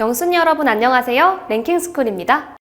영순 여러분 안녕하세요. 랭킹스쿨입니다.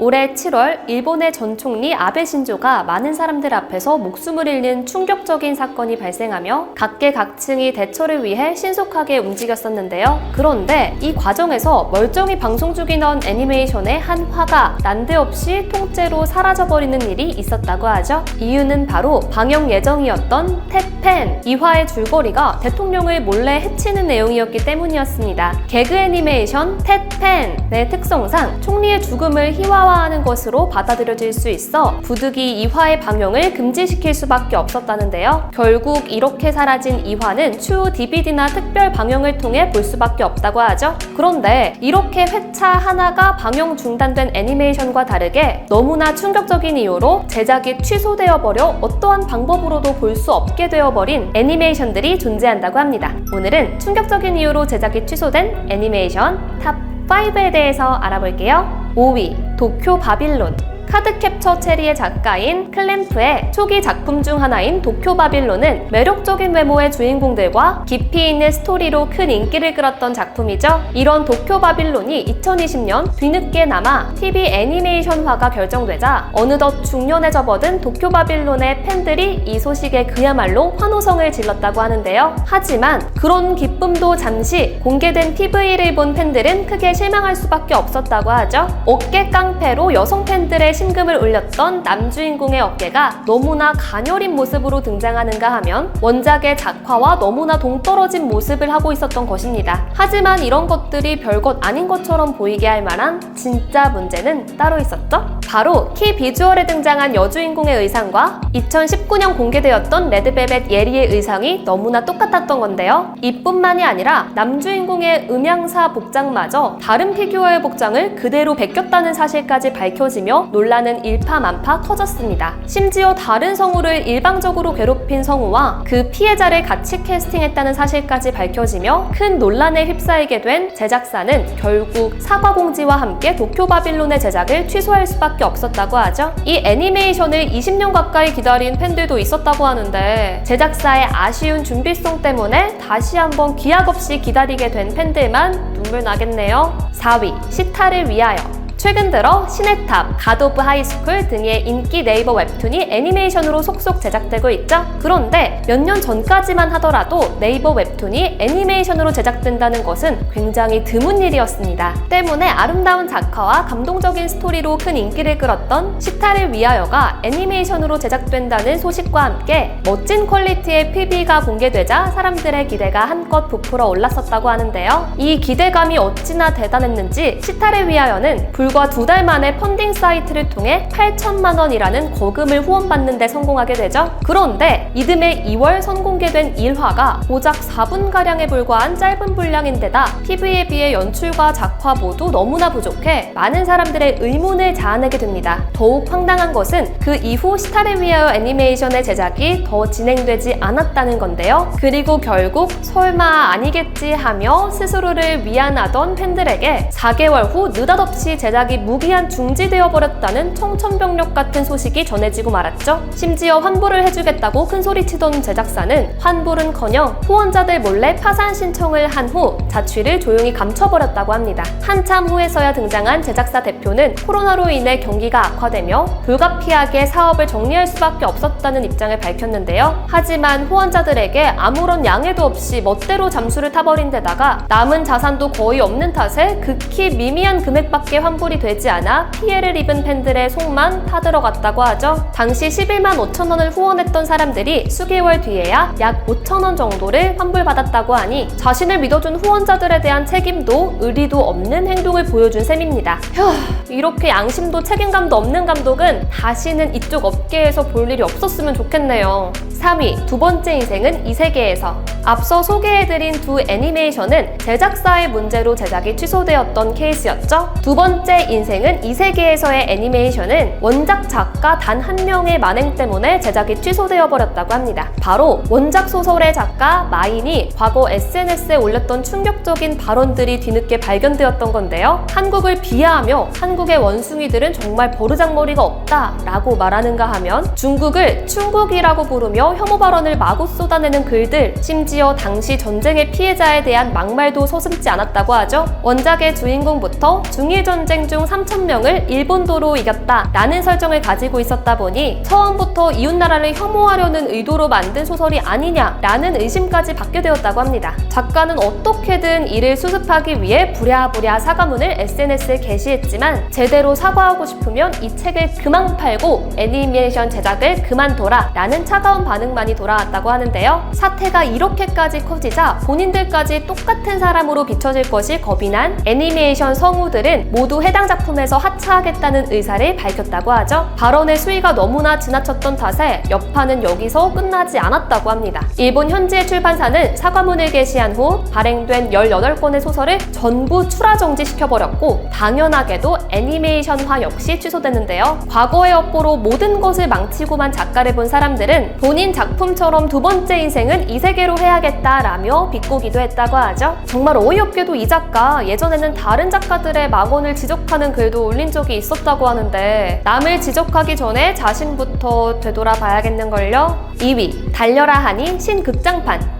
올해 7월 일본의 전 총리 아베 신조가 많은 사람들 앞에서 목숨을 잃는 충격적인 사건이 발생하며 각계각층이 대처를 위해 신속하게 움직였었는데요. 그런데 이 과정에서 멀쩡히 방송 중이던 애니메이션의 한 화가 난데없이 통째로 사라져버리는 일이 있었다고 하죠. 이유는 바로 방영 예정이었던 탭펜 이 화의 줄거리가 대통령을 몰래 해치는 내용이었기 때문이었습니다. 개그 애니메이션 탭펜의 특성상 총리의 죽음을 희화 화 하는 것으로 받아들여질 수 있어 부득이 이화의 방영을 금지시킬 수밖에 없었다는데요. 결국 이렇게 사라진 이화는 추후 DVD나 특별 방영을 통해 볼 수밖에 없다고 하죠. 그런데 이렇게 회차 하나가 방영 중단된 애니메이션과 다르게 너무나 충격적인 이유로 제작이 취소되어 버려 어떠한 방법으로도 볼 수 없게 되어 버린 애니메이션들이 존재한다고 합니다. 오늘은 충격적인 이유로 제작이 취소된 애니메이션 탑 5에 대해서 알아볼게요. 5위 도쿄 바빌론 카드 캡처 체리의 작가인 클램프의 초기 작품 중 하나인 도쿄 바빌론은 매력적인 외모의 주인공들과 깊이 있는 스토리로 큰 인기를 끌었던 작품이죠. 이런 도쿄 바빌론이 2020년 뒤늦게나마 TV 애니메이션화가 결정되자 어느덧 중년에 접어든 도쿄 바빌론의 팬들이 이 소식에 그야말로 환호성을 질렀다고 하는데요. 하지만 그런 기쁨도 잠시 공개된 TV를 본 팬들은 크게 실망할 수밖에 없었다고 하죠. 어깨 깡패로 여성 팬들의 심금을 울렸던 남주인공의 어깨가 너무나 가녀린 모습으로 등장하는가 하면 원작의 작화와 너무나 동떨어진 모습을 하고 있었던 것입니다. 하지만 이런 것들이 별것 아닌 것처럼 보이게 할 만한 진짜 문제는 따로 있었죠? 바로 키 비주얼에 등장한 여주인공의 의상과 2019년 공개되었던 레드벨벳 예리의 의상이 너무나 똑같았던 건데요. 이뿐만이 아니라 남주인공의 음향사 복장마저 다른 피규어의 복장을 그대로 베꼈다는 사실까지 밝혀지며 논란 은 일파만파 터졌습니다. 심지어 다른 성우를 일방적으로 괴롭힌 성우와 그 피해자를 같이 캐스팅했다는 사실까지 밝혀지며 큰 논란에 휩싸이게 된 제작사는 결국 사과 공지와 함께 도쿄 바빌론의 제작을 취소할 수밖에 없었다고 하죠. 이 애니메이션을 20년 가까이 기다린 팬들도 있었다고 하는데 제작사의 아쉬운 준비성 때문에 다시 한번 기약 없이 기다리게 된 팬들만 눈물 나겠네요. 4위 시타를 위하여 최근 들어 시네탑, 갓 오브 하이스쿨 등의 인기 네이버 웹툰이 애니메이션으로 속속 제작되고 있죠. 그런데 몇 년 전까지만 하더라도 네이버 웹툰이 애니메이션으로 제작된다는 것은 굉장히 드문 일이었습니다. 때문에 아름다운 작화와 감동적인 스토리로 큰 인기를 끌었던 시타를 위하여가 애니메이션으로 제작된다는 소식과 함께 멋진 퀄리티의 PB가 공개되자 사람들의 기대가 한껏 부풀어 올랐었다고 하는데요. 이 기대감이 어찌나 대단했는지 시타를 위하여는 불과 두 달 만에 펀딩 사이트를 통해 8천만 원이라는 거금을 후원받는 데 성공하게 되죠. 그런데 이듬해 2월 선공개된 1화가 고작 4분가량에 불과한 짧은 분량인데다 TV에 비해 연출과 작화 모두 너무나 부족해 많은 사람들의 의문을 자아내게 됩니다. 더욱 황당한 것은 그 이후 스타를 위하여 애니메이션의 제작이 더 진행되지 않았다는 건데요. 그리고 결국 설마 아니겠지 하며 스스로를 위안하던 팬들에게 4개월 후 느닷없이 제작 이 무기한 중지되어 버렸다는 청천벽력 같은 소식이 전해지고 말았죠. 심지어 환불을 해주겠다고 큰 소리치던 제작사는 환불은커녕 후원자들 몰래 파산 신청을 한 후 자취를 조용히 감춰버렸다고 합니다. 한참 후에서야 등장한 제작사 대표는 코로나로 인해 경기가 악화되며 불가피하게 사업을 정리할 수밖에 없었다는 입장을 밝혔는데요. 하지만 후원자들에게 아무런 양해도 없이 멋대로 잠수를 타버린 데다가 남은 자산도 거의 없는 탓에 극히 미미한 금액밖에 환불 이 되지 않아 피해를 입은 팬들의 속만 타들어갔다고 하죠. 당시 11만 5천 원을 후원했던 사람들이 수개월 뒤에야 약 5천 원 정도를 환불받았다고 하니 자신을 믿어준 후원자들에 대한 책임도 의리도 없는 행동을 보여준 셈입니다. 휴, 이렇게 양심도 책임감도 없는 감독은 다시는 이쪽 업계에서 볼 일이 없었으면 좋겠네요. 3위, 두 번째 인생은 이 세계에서. 앞서 소개해드린 두 애니메이션은 제작사의 문제로 제작이 취소되었던 케이스였죠. 두 번째 인생은 이 세계에서의 애니메이션은 원작 작가 단 한 명의 만행 때문에 제작이 취소되어 버렸다고 합니다. 바로 원작 소설의 작가 마인이 과거 SNS에 올렸던 충격적인 발언들이 뒤늦게 발견되었던 건데요. 한국을 비하하며 한국의 원숭이들은 정말 버르장머리가 없다라고 말하는가 하면 중국을 충국이라고 부르며 혐오 발언을 마구 쏟아내는 글들, 심지어 당시 전쟁의 피해자에 대한 막말도 서슴지 않았다고 하죠. 원작의 주인공부터 중일 전쟁 중 3,000명을 일본도로 이겼다 라는 설정을 가지고 있었다 보니 처음부터 이웃나라를 혐오하려는 의도로 만든 소설이 아니냐라는 의심까지 받게 되었다고 합니다. 작가는 어떻게든 이를 수습하기 위해 부랴부랴 사과문을 SNS에 게시했지만 제대로 사과하고 싶으면 이 책을 그만 팔고 애니메이션 제작을 그만둬라 라는 차가운 반응만이 돌아왔다고 하는데요. 사태가 이렇게까지 커지자 본인들까지 똑같은 사람으로 비춰질 것이 겁이 난 애니메이션 성우들은 모두 해당 작품에서 하차하겠다는 의사를 밝혔다고 하죠. 발언의 수위가 너무나 지나쳤던 탓에 여파는 여기서 끝나지 않았다고 합니다. 일본 현지의 출판사는 사과문을 게시한 후 발행된 18권의 소설을 전부 출하 정지시켜버렸고 당연하게도 애니메이션화 역시 취소됐는데요. 과거의 업보로 모든 것을 망치고만 작가를 본 사람들은 본인 작품처럼 두 번째 인생은 이 세계로 해야겠다라며 비꼬기도 했다고 하죠. 정말 어이없게도 이 작가 예전에는 다른 작가들의 망언을 지적 하는 글도 올린 적이 있었다고 하는데 남을 지적하기 전에 자신부터 되돌아봐야겠는걸요. 2위 달려라 하니 신극장판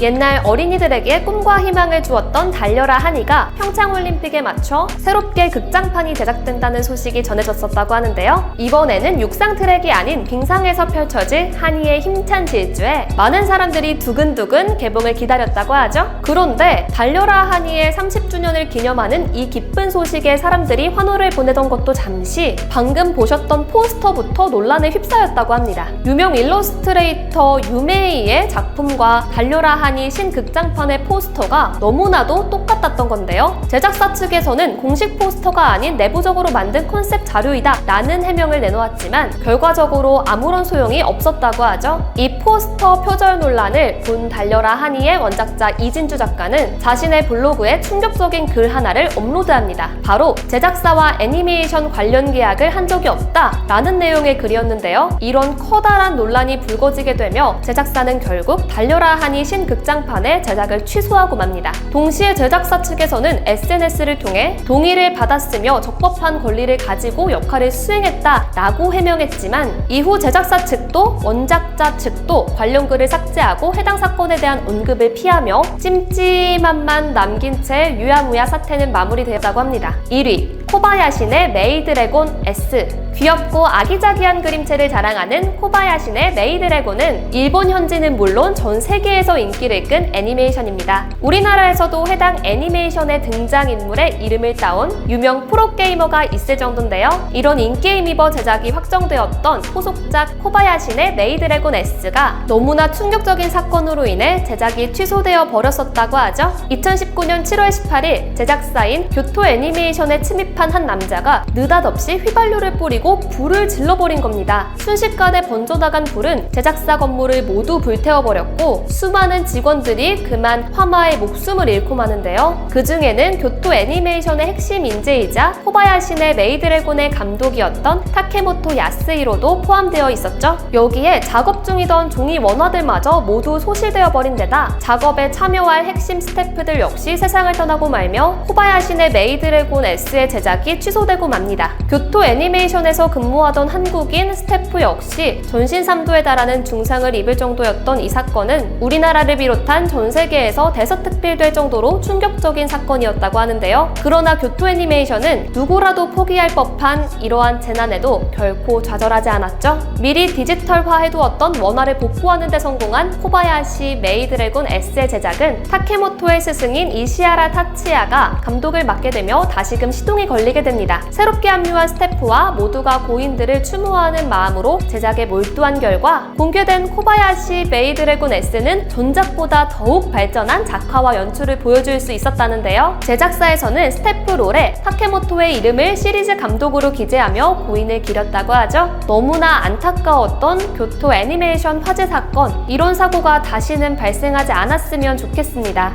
옛날 어린이들에게 꿈과 희망을 주었던 달려라 하니가 평창올림픽에 맞춰 새롭게 극장판이 제작된다는 소식이 전해졌었다고 하는데요. 이번에는 육상 트랙이 아닌 빙상에서 펼쳐질 한이의 힘찬 질주에 많은 사람들이 두근두근 개봉을 기다렸다고 하죠. 그런데 달려라 한이의 30주년을 기념하는 이 기쁜 소식에 사람들이 환호를 보내던 것도 잠시 방금 보셨던 포스터부터 논란에 휩싸였다고 합니다. 유명 일러스트레이터 유메이의 작품과 달려라 하니 신극장판의 포스터가 너무나도 똑같았던 건데요. 제작사 측에서는 공식 포스터가 아닌 내부적으로 만든 컨셉 자료이다 라는 해명을 내놓았지만 결과적으로 아무런 소용이 없었다고 하죠. 이 포스터 표절 논란을 본 달려라 하니의 원작자 이진주 작가는 자신의 블로그에 충격적인 글 하나를 업로드합니다. 바로 제작사와 애니메이션 관련 계약을 한 적이 없다 라는 내용의 글이었는데요. 이런 커다란 논란이 불거지게 되며 제작사는 결국 달려라 하니 신극 장판의 제작을 취소하고 맙니다. 동시에 제작사 측에서는 SNS를 통해 동의를 받았으며 적법한 권리를 가지고 역할을 수행했다라고 해명했지만 이후 제작사 측도 원작자 측도 관련 글을 삭제하고 해당 사건에 대한 언급을 피하며 찜찜함만 남긴 채 유야무야 사태는 마무리되었다고 합니다. 1위 코바야신의 메이드래곤 S 귀엽고 아기자기한 그림체를 자랑하는 코바야신의 메이드래곤은 일본 현지는 물론 전 세계에서 인기를 끈 애니메이션입니다. 우리나라에서도 해당 애니메이션의 등장인물의 이름을 따온 유명 프로게이머가 있을 정도인데요. 이런 힘입어 제작이 확정되었던 후속작 코바야신의 메이드래곤 S가 너무나 충격적인 사건으로 인해 제작이 취소되어 버렸었다고 하죠. 2019년 7월 18일 제작사인 교토 애니메이션에 침입한 한 남자가 느닷없이 휘발유를 뿌리고 불을 질러버린 겁니다. 순식간에 번져나간 불은 제작사 건물을 모두 불태워버렸고 수많은 직원들이 그만 화마에 목숨을 잃고 마는데요. 그 중에는 교토 애니메이션의 핵심 인재이자 코바야신의 메이드래곤의 감독이었던 타케모토 야스히로도 포함되어 있었죠. 여기에 작업 중이던 종이 원화들마저 모두 소실되어 버린 데다 작업에 참여할 핵심 스태프들 역시 세상을 떠나고 말며 코바야신의 메이드래곤 S의 제작 이 취소되고 맙니다. 교토 애니메이션에서 근무하던 한국인 스태프 역시 전신삼도에 달하는 중상을 입을 정도였던 이 사건은 우리나라를 비롯한 전 세계에서 대서특필될 정도로 충격적인 사건이었다고 하는데요. 그러나 교토 애니메이션은 누구라도 포기할 법한 이러한 재난에도 결코 좌절하지 않았죠. 미리 디지털화해두었던 원화를 복구하는 데 성공한 코바야시 메이드래곤 S의 제작은 타케모토의 스승인 이시아라 타치야가 감독을 맡게 되며 다시금 시동이 걸 리게 됩니다. 새롭게 합류한 스태프와 모두가 고인들을 추모하는 마음으로 제작에 몰두한 결과 공개된 코바야시 메이드래곤 S는 전작보다 더욱 발전한 작화와 연출을 보여줄 수 있었다는데요. 제작사에서는 스태프 롤에 타케모토의 이름을 시리즈 감독으로 기재하며 고인을 기렸다고 하죠. 너무나 안타까웠던 교토 애니메이션 화재 사건, 이런 사고가 다시는 발생하지 않았으면 좋겠습니다.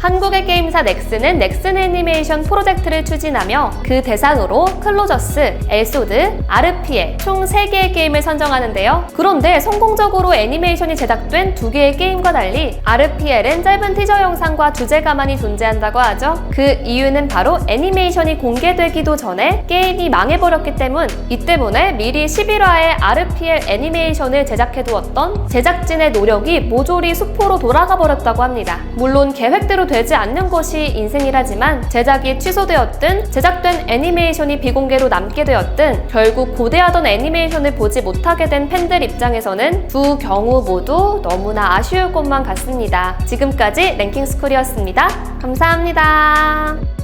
한국의 게임사 넥슨은 넥슨 애니메이션 프로젝트를 추진하며 그 대상으로 클로저스, 엘소드, 아르피에 총 3개의 게임을 선정하는데요. 그런데 성공적으로 애니메이션이 제작된 두 개의 게임과 달리 아르피엘은 짧은 티저 영상과 주제가만이 존재한다고 하죠. 그 이유는 바로 애니메이션이 공개되기도 전에 게임이 망해버렸기 때문 이 때문에 미리 11화의 RPL 애니메이션을 제작해두었던 제작진의 노력이 모조리 수포로 돌아가 버렸다고 합니다. 물론 계획대로 되지 않는 것이 인생이라지만 제작이 취소되었든 제작된 애니메이션이 비공개로 남게 되었든 결국 고대하던 애니메이션을 보지 못하게 된 팬들 입장에서는 두 경우 모두 너무나 아쉬울 것만 같습니다. 지금까지 랭킹스쿨이었습니다. 감사합니다.